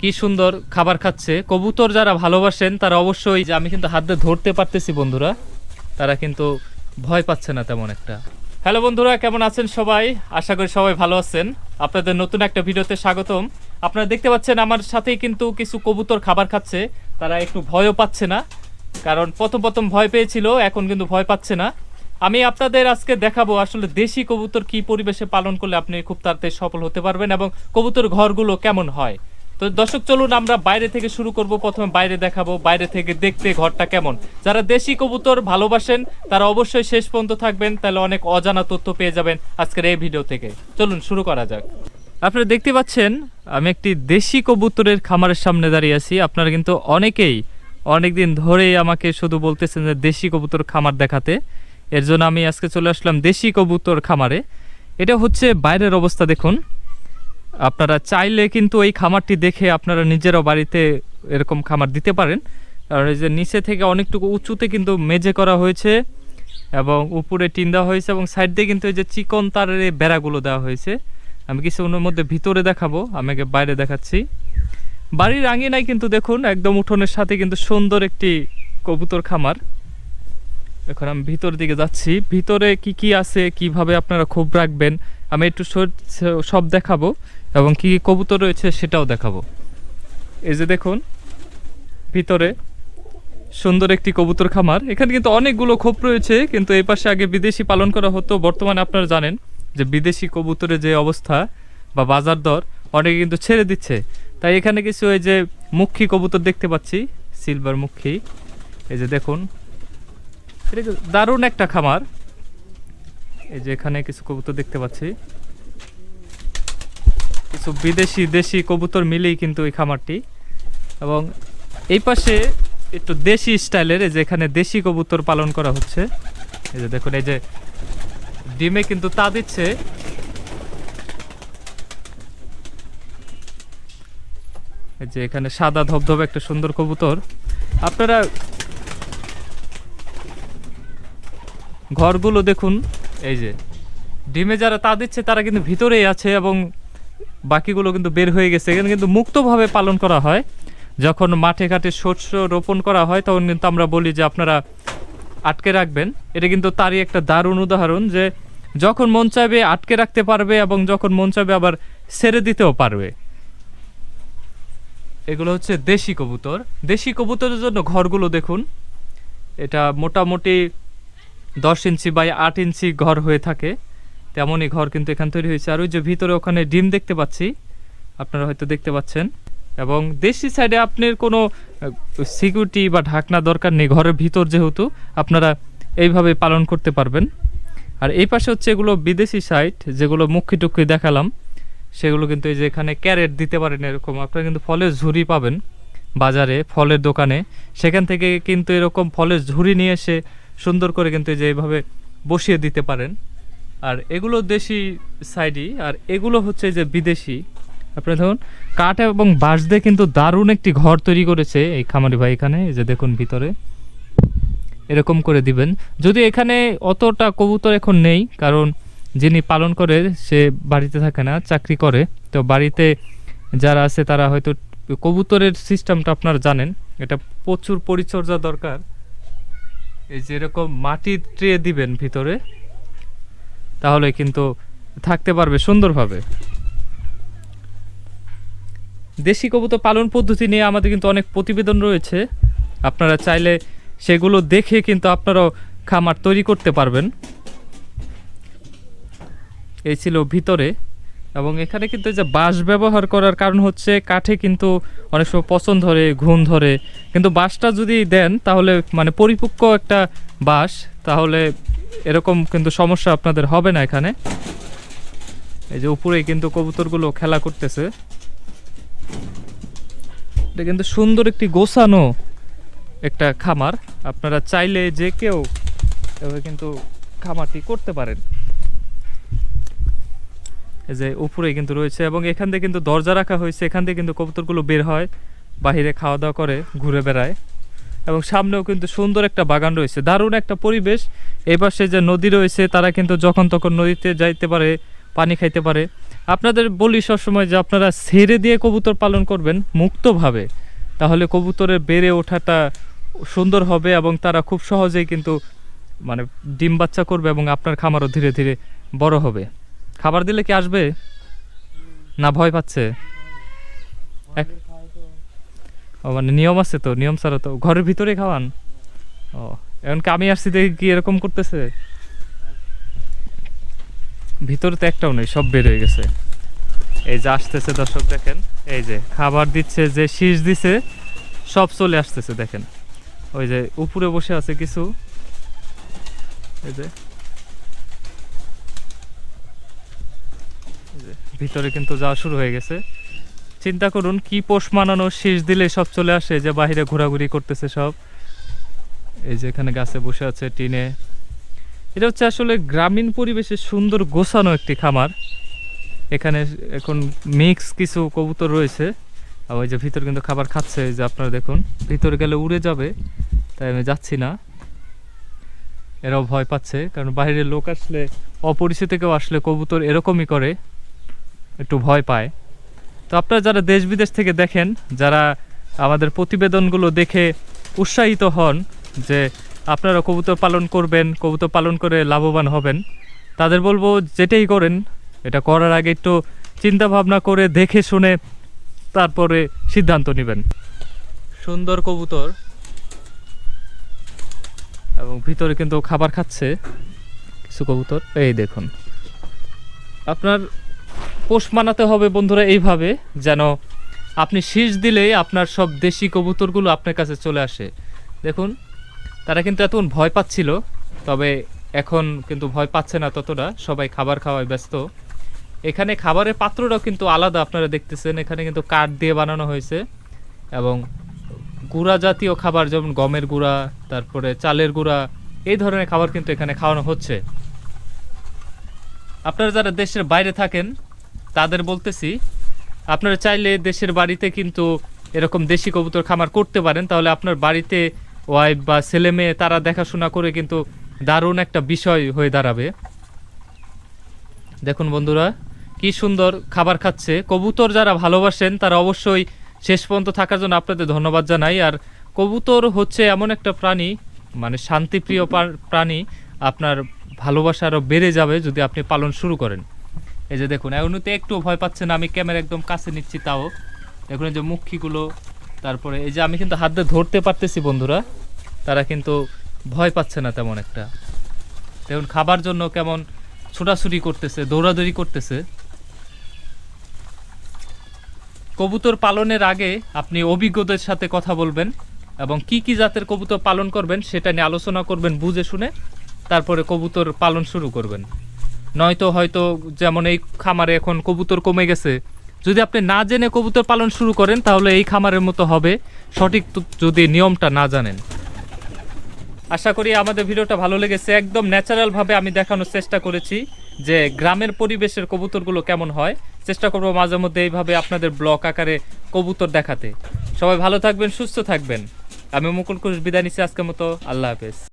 কি সুন্দর খাবার খাচ্ছে। কবুতর যারা ভালোবাসেন, তারা অবশ্যই যে আমি কিন্তু হাত দিয়ে ধরতে পারতেছি বন্ধুরা, তারা কিন্তু ভয় পাচ্ছে না তেমন একটা। হ্যালো বন্ধুরা, কেমন আছেন সবাই? আশা করি সবাই ভালো আছেন। আপনাদের নতুন একটা ভিডিওতে স্বাগতম। আপনারা দেখতে পাচ্ছেন আমার সাথেই কিন্তু কিছু কবুতর খাবার খাচ্ছে। তারা একটু ভয়ও পাচ্ছে না, কারণ প্রথম প্রথম ভয় পেয়েছিল, এখন কিন্তু ভয় পাচ্ছে না। আমি আপনাদের আজকে দেখাবো আসলে দেশি কবুতর কি পরিবেশে পালন করলে আপনি খুব তাড়াতাড়ি সফল হতে পারবেন এবং কবুতর ঘরগুলো কেমন হয়। তো দর্শক, চলুন আমরা বাইরে থেকে শুরু করব। প্রথমে বাইরে দেখাবো, বাইরে থেকে দেখতে ঘরটা কেমন। যারা দেশি কবুতর ভালোবাসেন, তারা অবশ্যই শেষ পর্যন্ত থাকবেন, তাহলে অনেক অজানা তথ্য পেয়ে যাবেন আজকের এই ভিডিও থেকে। চলুন, শুরু করা যাক। আপনারা দেখতে পাচ্ছেন, আমি একটি দেশি কবুতরের খামারের সামনে দাঁড়িয়ে আছি। আপনারা কিন্তু অনেকেই অনেকদিন ধরেই আমাকে শুধু বলতেছেন যে দেশি কবুতর খামার দেখাতে। এর জন্য আমি আজকে চলে আসলাম দেশি কবুতর খামারে। এটা হচ্ছে বাইরের অবস্থা, দেখুন। আপনারা চাইলে কিন্তু এই খামারটি দেখে আপনারা নিজেরাও বাড়িতে এরকম খামার দিতে পারেন। আর এই যে নিচে থেকে অনেকটুকু উঁচুতে কিন্তু মেঝে করা হয়েছে এবং উপরে টিন দেওয়া হয়েছে এবং সাইড দিয়ে কিন্তু এই যে চিকন তারের এই বেড়াগুলো দেওয়া হয়েছে। আমি কিছু কিছুক্ষণের মধ্যে ভিতরে দেখাবো আমাকে বাইরে দেখাচ্ছি। বাড়ির আঙিনায় কিন্তু দেখুন, একদম উঠোনের সাথে কিন্তু সুন্দর একটি কবুতর খামার। এখন আমি ভিতর দিকে যাচ্ছি। ভিতরে কি কি আছে, কীভাবে আপনারা খুব রাখবেন আমি একটু সব দেখাবো এবং কি কি কবুতর রয়েছে সেটাও দেখাবো। এই যে দেখুন, ভিতরে সুন্দর একটি কবুতর খামার। এখানে কিন্তু অনেকগুলো খোপ রয়েছে, কিন্তু এই পাশে আগে বিদেশি পালন করা হতো। বর্তমানে আপনারা জানেন যে বিদেশি কবুতরের যে অবস্থা বা বাজার দর অনেকে কিন্তু ছেড়ে দিচ্ছে। তাই এখানে কিছু এই যে মুখী কবুতর দেখতে পাচ্ছি, সিলভার মুখী এই যে দেখুন, এটা দারুণ একটা খামার। এই যে এখানে কিছু কবুতর দেখতে পাচ্ছি। কিছু বিদেশি, দেশি কবুতর মিলেই কিন্তু এই খামারটি। এবং এই পাশে একটু দেশি স্টাইলের এই যে এখানে দেশি কবুতর পালন করা হচ্ছে। এই যে দেখুন, এই যে ডিমে কিন্তু তা দিচ্ছে। এই যে এখানে সাদা ধবধবে একটা সুন্দর কবুতর। আপনারা ঘরগুলো দেখুন এই যে, ডিমে যারা তা দিচ্ছে, তারা কিন্তু ভিতরেই আছে এবং বাকিগুলো কিন্তু বের হয়ে গেছে। এখানে কিন্তু মুক্তভাবে পালন করা হয়। যখন মাঠে ঘাটে শস্য রোপণ করা হয়, তখন কিন্তু আমরা বলি যে আপনারা আটকে রাখবেন। এটা কিন্তু তারই একটা দারুণ উদাহরণ যে, যখন মন চাইবে আটকে রাখতে পারবে এবং যখন মন চাইবে আবার ছেড়ে দিতেও পারবে। এগুলো হচ্ছে দেশি কবুতর। দেশি কবুতরের জন্য ঘরগুলো দেখুন। এটা মোটামুটি দশ ইঞ্চি বাই আট ইঞ্চি ঘর হয়ে থাকে, তেমনই ঘর কিন্তু এখান তৈরি হয়েছে। আর ওই যে ভিতরে ওখানে ডিম দেখতে পাচ্ছি, আপনারা হয়তো দেখতে পাচ্ছেন। এবং দেশি সাইডে আপনার কোনো সিকিউরিটি বা ঢাকনা দরকার নেই, ঘরের ভিতর যেহেতু, আপনারা এইভাবে পালন করতে পারবেন। আর এই পাশে হচ্ছে এগুলো বিদেশি সাইট যেগুলো মুখী টুক্ষি দেখালাম, সেগুলো কিন্তু এই যে এখানে ক্যারেট দিতে পারেন এরকম। আপনারা কিন্তু ফলের ঝুড়ি পাবেন বাজারে, ফলের দোকানে। সেখান থেকে কিন্তু এরকম ফলের ঝুড়ি নিয়ে এসে সুন্দর করে কিন্তু যে এইভাবে বসিয়ে দিতে পারেন। আর এগুলো দেশি সাইডই, আর এগুলো হচ্ছে যে বিদেশি। আপনারা দেখুন, কাঠ এবং বাঁশ দিয়ে কিন্তু দারুণ একটি ঘর তৈরি করেছে এই খামারি ভাই এখানে। এই যে দেখুন ভিতরে। এরকম করে দিবেন। যদি এখানে অতটা কবুতর এখন নেই, কারণ যিনি পালন করে, সে বাড়িতে থাকে না, চাকরি করে। তো বাড়িতে যারা আছে, তারা হয়তো কবুতরের সিস্টেমটা আপনারা জানেন। এটা প্রচুর পরিচর্যা দরকার। এই যে এরকম মাটির ট্রে দিবেন ভিতরে, তাহলে কিন্তু থাকতে পারবে সুন্দরভাবে। দেশি কবুতর পালন পদ্ধতি নিয়ে আমাদের কিন্তু অনেক প্রতিবেদন রয়েছে। আপনারা চাইলে সেগুলো দেখে কিন্তু আপনারাও খামার তৈরি করতে পারবেন। এই ছিল ভিতরে। এবং এখানে কিন্তু যে বাঁশ ব্যবহার করার কারণ হচ্ছে কাঠে কিন্তু অনেক সময় পচন ধরে, ঘুণ ধরে। কিন্তু বাঁশটা যদি দেন, তাহলে মানে পরিপক্ক একটা বাঁশ, তাহলে এরকম কিন্তু সমস্যা আপনাদের হবে না এখানে। এই যে উপরেই কিন্তু কবুতরগুলো খেলা করতেছে। এটা কিন্তু সুন্দর একটি গোছানো একটা খামার। আপনারা চাইলে যে কেউ কিন্তু খামারটি করতে পারেন। যে উপরে কিন্তু রয়েছে এবং এখান থেকে কিন্তু দরজা রাখা হয়েছে। এখান থেকে কিন্তু কবুতরগুলো বের হয় বাহিরে খাওয়া দাওয়া করে, ঘুরে বেড়ায়। এবং সামনেও কিন্তু সুন্দর একটা বাগান রয়েছে। দারুণ একটা পরিবেশ। এপাশে যে নদী রয়েছে, তারা কিন্তু যখন তখন নদীতে যাইতে পারে, পানি খাইতে পারে। আপনাদের বলি সবসময় যে আপনারা ছেড়ে দিয়ে কবুতর পালন করবেন মুক্তভাবে, তাহলে কবুতরের বেড়ে ওঠাটা সুন্দর হবে এবং তারা খুব সহজেই কিন্তু মানে ডিম বাচ্চা করবে এবং আপনার খামারও ধীরে ধীরে বড় হবে। খাবার দিলে কি আসবে? না, ভয় পাচ্ছে। ও মানে নিয়ম আছে তো, নিয়ম ছাড়া তো। ঘরের ভিতরে খাওয়ান? ও, এখন কি আমি আসছি দেখি কি এরকম করতেছে? ভিতরে তো একটাও নেই, সব বের হয়ে গেছে। এই যে আসতেছে দর্শক, দেখেন। এই যে খাবার দিচ্ছে, যে শীষ দিছে, সব চলে আসতেছে, দেখেন। ওই যে উপরে বসে আছে কিছু। এই যে যে ভিতরে কিন্তু যাওয়া শুরু হয়ে গেছে। চিন্তা করুন, কি পোষ মানানো শীষ দিলে সব চলে আসে, যে বাইরে ঘোরাঘুরি করতেছে সব। এই যে এখানে গাছে বসে আছে টিনে। এটা হচ্ছে আসলে গ্রামীণ পরিবেশে সুন্দর গোছানো একটি খামার। এখানে এখন মিক্স কিছু কবুতর রয়েছে। আর ওই যে ভিতরে কিন্তু খাবার খাচ্ছে যে আপনারা দেখুন, ভিতরে গেলে উড়ে যাবে, তাই আমি যাচ্ছি না। এরাও ভয় পাচ্ছে, কারণ বাইরের লোক আসলে, অপরিচিত কেউ আসলে কবুতর এরকমই করে। একটু ভয় পায়। তো আপনারা যারা দেশ বিদেশ থেকে দেখেন, যারা আমাদের প্রতিবেদনগুলো দেখে উৎসাহিত হন যে আপনারা কবুতর পালন করবেন, কবুতর পালন করে লাভবান হবেন, তাদের বলব যেটাই করেন, এটা করার আগে একটু চিন্তা ভাবনা করে দেখে শুনে তারপরে সিদ্ধান্ত নেবেন। সুন্দর কবুতর এবং ভিতরে কিন্তু খাবার খাচ্ছে, কিছু কবুতর। এই দেখুন। আপনার পোষ মানাতে হবে বন্ধুরা এইভাবে যেন আপনি শীষ দিলেই আপনার সব দেশি কবুতরগুলো আপনার কাছে চলে আসে। দেখুন, তারা কিন্তু এতক্ষণ ভয় পাচ্ছিল, তবে এখন কিন্তু ভয় পাচ্ছে না ততটা। সবাই খাবার খাওয়ায় ব্যস্ত। এখানে খাবারের পাত্রটাও কিন্তু আলাদা, আপনারা দেখতেছেন। এখানে কিন্তু কাঠ দিয়ে বানানো হয়েছে এবং গুঁড়া জাতীয় খাবার যেমন গমের গুঁড়া, তারপরে চালের গুঁড়া, এই ধরনের খাবার কিন্তু এখানে খাওয়ানো হচ্ছে। আপনারা যারা দেশের বাইরে থাকেন তাদের বলতেছি, আপনারা চাইলে দেশের বাড়িতে কিন্তু এরকম দেশি কবুতর খামার করতে পারেন, তাহলে আপনার বাড়িতে ওয়াইফ বা ছেলে মেয়ে তারা দেখাশোনা করে কিন্তু দারুণ একটা বিষয় হয়ে দাঁড়াবে। দেখুন বন্ধুরা, কি সুন্দর খাবার খাচ্ছে। কবুতর যারা ভালোবাসেন, তারা অবশ্যই শেষ পর্যন্ত থাকার জন্য আপনাদের ধন্যবাদ জানাই। আর কবুতর হচ্ছে এমন একটা প্রাণী মানে শান্তিপ্রিয় প্রাণী, আপনার ভালোবাসা আরও বেড়ে যাবে যদি আপনি পালন শুরু করেন। এই যে দেখুন, এমনিতে একটু ভয় পাচ্ছে না, আমি ক্যামেরা একদম কাছে নিচ্ছি তাও। দেখুন এই যে মুখিগুলো, তারপরে এই যে আমি কিন্তু হাত দিয়ে ধরতে পারতেছি বন্ধুরা, তারা কিন্তু ভয় পাচ্ছে না তেমন একটা। দেখুন, খাবার জন্য কেমন ছোটাছুটি করতেছে, দৌড়াদৌড়ি করতেছে। কবুতর পালনের আগে আপনি অভিজ্ঞদের সাথে কথা বলবেন এবং কি কি জাতের কবুতর পালন করবেন সেটা নিয়ে আলোচনা করবেন, বুঝে শুনে, তারপরে কবুতর পালন শুরু করবেন। নয়তো হয়তো যেমন এই খামারে এখন কবুতর কমে গেছে। যদি আপনি না জেনে কবুতর পালন শুরু করেন, তাহলে এই খামারের মতো হবে। সঠিক যদি নিয়মটা না জানেন। আশা করি আমাদের ভিডিওটা ভালো লেগেছে। একদম ন্যাচারালভাবে আমি দেখানোর চেষ্টা করেছি যে গ্রামের পরিবেশের কবুতরগুলো কেমন হয়। চেষ্টা করব মাঝে মধ্যে এইভাবে আপনাদের ব্লক আকারে কবুতর দেখাতে। সবাই ভালো থাকবেন, সুস্থ থাকবেন। আমি মুকুল কুশ, বিদায় নিচ্ছি আজকের মতো। আল্লাহ হাফেজ।